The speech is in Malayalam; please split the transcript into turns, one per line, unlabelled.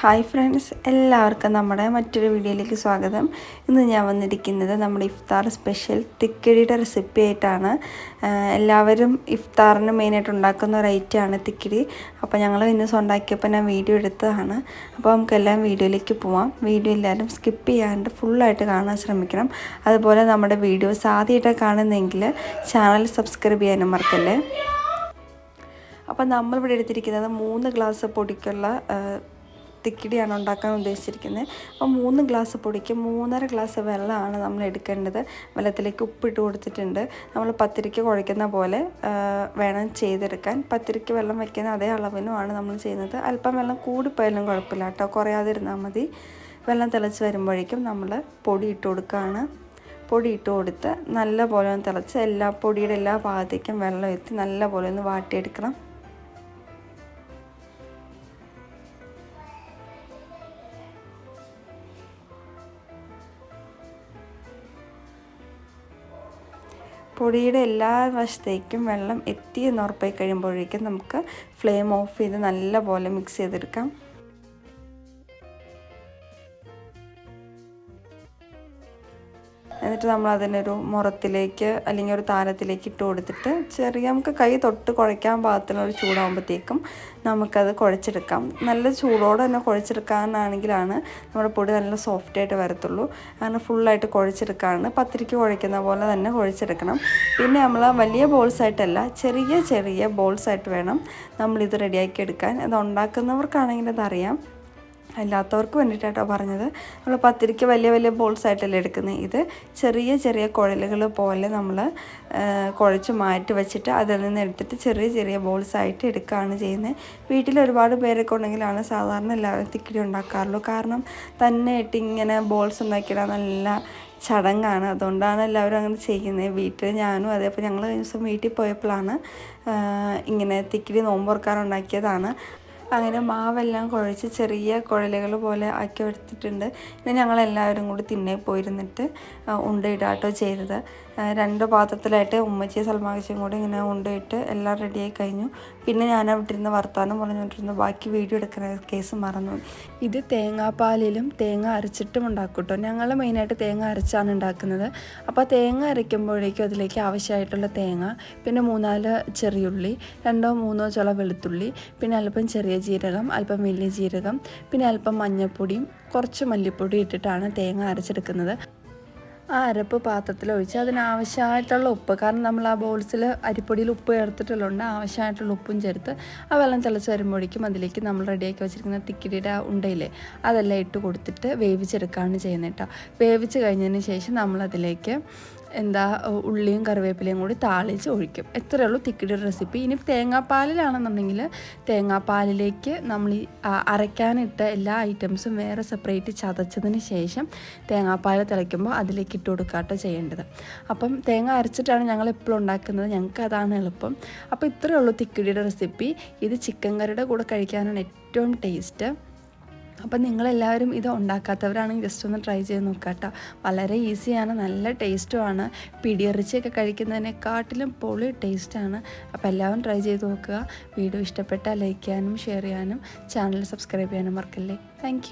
ഹായ് ഫ്രണ്ട്സ് എല്ലാവർക്കും നമ്മുടെ മറ്റൊരു വീഡിയോയിലേക്ക് സ്വാഗതം. ഇന്ന് ഞാൻ വന്നിരിക്കുന്നത് നമ്മുടെ ഇഫ്താർ സ്പെഷ്യൽ തിക്കിടിയുടെ റെസിപ്പി ആയിട്ടാണ്. എല്ലാവരും ഇഫ്താറിന് മെയിനായിട്ട് ഉണ്ടാക്കുന്ന ഒരു ഐറ്റമാണ് തിക്കിടി. അപ്പോൾ ഞങ്ങൾ ഇന്ന് ഉണ്ടാക്കിയപ്പോൾ ഞാൻ വീഡിയോ എടുത്തതാണ്. അപ്പോൾ നമുക്കെല്ലാം വീഡിയോയിലേക്ക് പോവാം. വീഡിയോ എല്ലാവരും സ്കിപ്പ് ചെയ്യാണ്ട് ഫുള്ളായിട്ട് കാണാൻ ശ്രമിക്കണം. അതുപോലെ നമ്മുടെ വീഡിയോസ് ആദ്യമായിട്ട് കാണുന്നെങ്കിൽ ചാനൽ സബ്സ്ക്രൈബ് ചെയ്യാനും മറക്കല്ലേ. അപ്പം നമ്മളിവിടെ എടുത്തിരിക്കുന്നത് മൂന്ന് ഗ്ലാസ് പൊടിക്കുള്ള തിക്കിടിയാണ് ഉണ്ടാക്കാൻ ഉദ്ദേശിച്ചിരിക്കുന്നത്. അപ്പോൾ മൂന്ന് ഗ്ലാസ് പൊടിക്ക് മൂന്നര ഗ്ലാസ് വെള്ളമാണ് നമ്മൾ എടുക്കേണ്ടത്. വെള്ളത്തിലേക്ക് ഉപ്പിട്ട് കൊടുത്തിട്ടുണ്ട്. നമ്മൾ പത്തിരിക്ക് കുഴയ്ക്കുന്ന പോലെ വേണം ചെയ്തെടുക്കാൻ. പത്തിരിക്ക് വെള്ളം വയ്ക്കുന്ന അതേ അളവിനുമാണ് നമ്മൾ ചെയ്യുന്നത്. അല്പം വെള്ളം കൂടിപ്പോയാലും കുഴപ്പമില്ല കേട്ടോ. കുറയാതിരുന്നാൽ മതി. വെള്ളം തിളച്ച് വരുമ്പോഴേക്കും നമ്മൾ പൊടി ഇട്ട് കൊടുക്കുകയാണ്. പൊടി ഇട്ട് കൊടുത്ത് നല്ല പോലെ ഒന്ന് തിളച്ച് എല്ലാ പൊടിയുടെ എല്ലാ ഭാഗത്തേക്കും വെള്ളം എത്തി നല്ല പോലെ ഒന്ന് വാട്ടിയെടുക്കണം. പൊടിയുടെ എല്ലാ വശത്തേക്കും വെള്ളം എത്തി എന്ന് ഉറപ്പായി കഴിയുമ്പോഴേക്കും നമുക്ക് ഫ്ലെയിം ഓഫ് ചെയ്ത് നല്ല പോലെ മിക്സ് ചെയ്തെടുക്കാം. എന്നിട്ട് നമ്മൾ അതിനൊരു മുറത്തിലേക്ക് അല്ലെങ്കിൽ ഒരു താരത്തിലേക്ക് ഇട്ട് കൊടുത്തിട്ട് ചെറിയ നമുക്ക് കൈ തൊട്ട് കുഴയ്ക്കാൻ പാകത്തിനൊരു ചൂടാകുമ്പോഴത്തേക്കും നമുക്കത് കുഴച്ചെടുക്കാം. നല്ല ചൂടോടെ തന്നെ കുഴച്ചെടുക്കാനാണെങ്കിലാണ് നമ്മുടെ പൊടി നല്ല സോഫ്റ്റായിട്ട് വരത്തുള്ളൂ. അങ്ങനെ ഫുള്ളായിട്ട് കുഴച്ചെടുക്കാണ് പത്തിരിക്ക് കുഴയ്ക്കുന്ന പോലെ തന്നെ കുഴച്ചെടുക്കണം. പിന്നെ നമ്മൾ വലിയ ബോൾസ് ആയിട്ടല്ല ചെറിയ ചെറിയ ബോൾസ് ആയിട്ട് വേണം നമ്മളിത് റെഡിയാക്കി എടുക്കാൻ. അത് ഉണ്ടാക്കുന്നവർക്കാണെങ്കിൽ അതറിയാം. അല്ലാത്തവർക്ക് വേണ്ടിയിട്ടാട്ടോ പറഞ്ഞത്. നമ്മൾ പത്തിരിക്ക് വലിയ വലിയ ബോൾസ് ആയിട്ടല്ലേ എടുക്കുന്നത് ഇത് ചെറിയ ചെറിയ കുഴലുകൾ പോലെ നമ്മൾ കുഴച്ച് മാറ്റി വെച്ചിട്ട് അതിൽ നിന്ന് എടുത്തിട്ട് ചെറിയ ചെറിയ ബോൾസ് ആയിട്ട് എടുക്കുകയാണ് ചെയ്യുന്നത് വീട്ടിൽ ഒരുപാട് പേരൊക്കെ ഉണ്ടെങ്കിലാണ് സാധാരണ എല്ലാവരും തിക്കിടി ഉണ്ടാക്കാറുള്ളൂ. കാരണം തന്നെ ഇട്ട് ഇങ്ങനെ ബോൾസ് ഉണ്ടാക്കിയിടാൻ നല്ല ചടങ്ങാണ്. അതുകൊണ്ടാണ് എല്ലാവരും അങ്ങനെ ചെയ്യുന്നത് വീട്ടിൽ ഞാനും അതേപോലെ ഞങ്ങൾ കഴിഞ്ഞ ദിവസം വീട്ടിൽ പോയപ്പോഴാണ് ഇങ്ങനെ തിക്കിടി നോമ്പുറക്കാറുണ്ടാക്കിയതാണ് അങ്ങനെ മാവെല്ലാം കുഴച്ച് ചെറിയ കുഴലുകൾ പോലെ ആക്കി എടുത്തിട്ടുണ്ട്. പിന്നെ ഞങ്ങളെല്ലാവരും കൂടി തിന്നേ പോയിരുന്നിട്ട് ഉണ്ടയിടാട്ടോ ചെയ്തത്. രണ്ട് പാത്രത്തിലായിട്ട് ഉമ്മച്ചി സൽമാകച്ചിയും കൂടി ഇങ്ങനെ കൊണ്ടുപോയിട്ട് എല്ലാം റെഡിയായി കഴിഞ്ഞു. പിന്നെ ഞാൻ അവിടെ ഇരുന്ന് വർത്താനം പറഞ്ഞുകൊണ്ടിരുന്നു. ബാക്കി വീഡിയോ എടുക്കുന്ന കേസ് മറന്നു. ഇത് തേങ്ങാപ്പാലിലും തേങ്ങ അരച്ചിട്ടും ഉണ്ടാക്കും കേട്ടോ ഞങ്ങൾ മെയിനായിട്ട് തേങ്ങ അരച്ചാണ് ഉണ്ടാക്കുന്നത്. അപ്പോൾ തേങ്ങ അരയ്ക്കുമ്പോഴേക്കും അതിലേക്ക് ആവശ്യമായിട്ടുള്ള തേങ്ങ പിന്നെ മൂന്നാൽ ചെറിയുള്ളി രണ്ടോ മൂന്നോ ചുള വെളുത്തുള്ളി പിന്നെ അല്പം ചെറിയ ജീരകം അല്പം വലിയ ജീരകം പിന്നെ അല്പം മഞ്ഞൾപ്പൊടിയും കുറച്ച് മല്ലിപ്പൊടി ഇട്ടിട്ടാണ് തേങ്ങ അരച്ചെടുക്കുന്നത്. ആ അരപ്പ് പാത്രത്തിൽ ഒഴിച്ച് അതിനാവശ്യമായിട്ടുള്ള ഉപ്പ്. കാരണം നമ്മൾ ആ ബോൾസിൽ അരിപ്പൊടിയിൽ ഉപ്പ് ചേർത്തിട്ടുള്ളതുകൊണ്ട് ആവശ്യമായിട്ടുള്ള ഉപ്പും ചേർത്ത് ആ വെള്ളം തിളച്ച് വരുമ്പോഴേക്കും അതിലേക്ക് നമ്മൾ റെഡിയാക്കി വെച്ചിരിക്കുന്ന തിക്കിടിയുടെ ആ ഉണ്ടയില്ലേ അതെല്ലാം ഇട്ട് കൊടുത്തിട്ട് വേവിച്ചെടുക്കുകയാണ് ചെയ്യുന്നത് കേട്ടോ. വേവിച്ച് കഴിഞ്ഞതിന് ശേഷം നമ്മളതിലേക്ക് എന്താ ഉള്ളിയും കറിവേപ്പിലയും കൂടി താളിച്ച് ഒഴിക്കും. എത്രയേ ഉള്ളൂ തിക്കിടി റെസിപ്പി ഇനി തേങ്ങാപ്പാലിലാണെന്നുണ്ടെങ്കിൽ തേങ്ങാപ്പാലിലേക്ക് നമ്മൾ ഈ അരയ്ക്കാനിട്ട എല്ലാ ഐറ്റംസും വേറെ സെപ്പറേറ്റ് ചതച്ചതിന് ശേഷം തേങ്ങാപ്പാൽ തിളയ്ക്കുമ്പോൾ അതിലേക്ക് ഇട്ട് കൊടുക്കാട്ടോ ചെയ്യേണ്ടത്. അപ്പം തേങ്ങ അരച്ചിട്ടാണ് ഞങ്ങൾ എപ്പോഴും ഉണ്ടാക്കുന്നത്. ഞങ്ങൾക്ക് അതാണ് എളുപ്പം. അപ്പോൾ ഇത്രയേ ഉള്ളൂ തിക്കിടിയുടെ റെസിപ്പി ഇത് ചിക്കൻ കറിയുടെ കൂടെ കഴിക്കാനാണ് ഏറ്റവും ടേസ്റ്റ് അപ്പം നിങ്ങളെല്ലാവരും ഇത് ഉണ്ടാക്കാത്തവരാണെങ്കിൽ ജസ്റ്റ് ഒന്ന് ട്രൈ ചെയ്ത് നോക്കുക കേട്ടോ വളരെ ഈസിയാണ് നല്ല ടേസ്റ്റുമാണ് പിടിയറിച്ചൊക്കെ കഴിക്കുന്നതിനെക്കാട്ടിലും പൊളി ടേസ്റ്റാണ് അപ്പോൾ എല്ലാവരും ട്രൈ ചെയ്ത് നോക്കുക. വീഡിയോ ഇഷ്ടപ്പെട്ടാൽ ലൈക്ക് ചെയ്യാനും ഷെയർ ചെയ്യാനും ചാനൽ സബ്സ്ക്രൈബ് ചെയ്യാനും മറക്കല്ലേ. താങ്ക്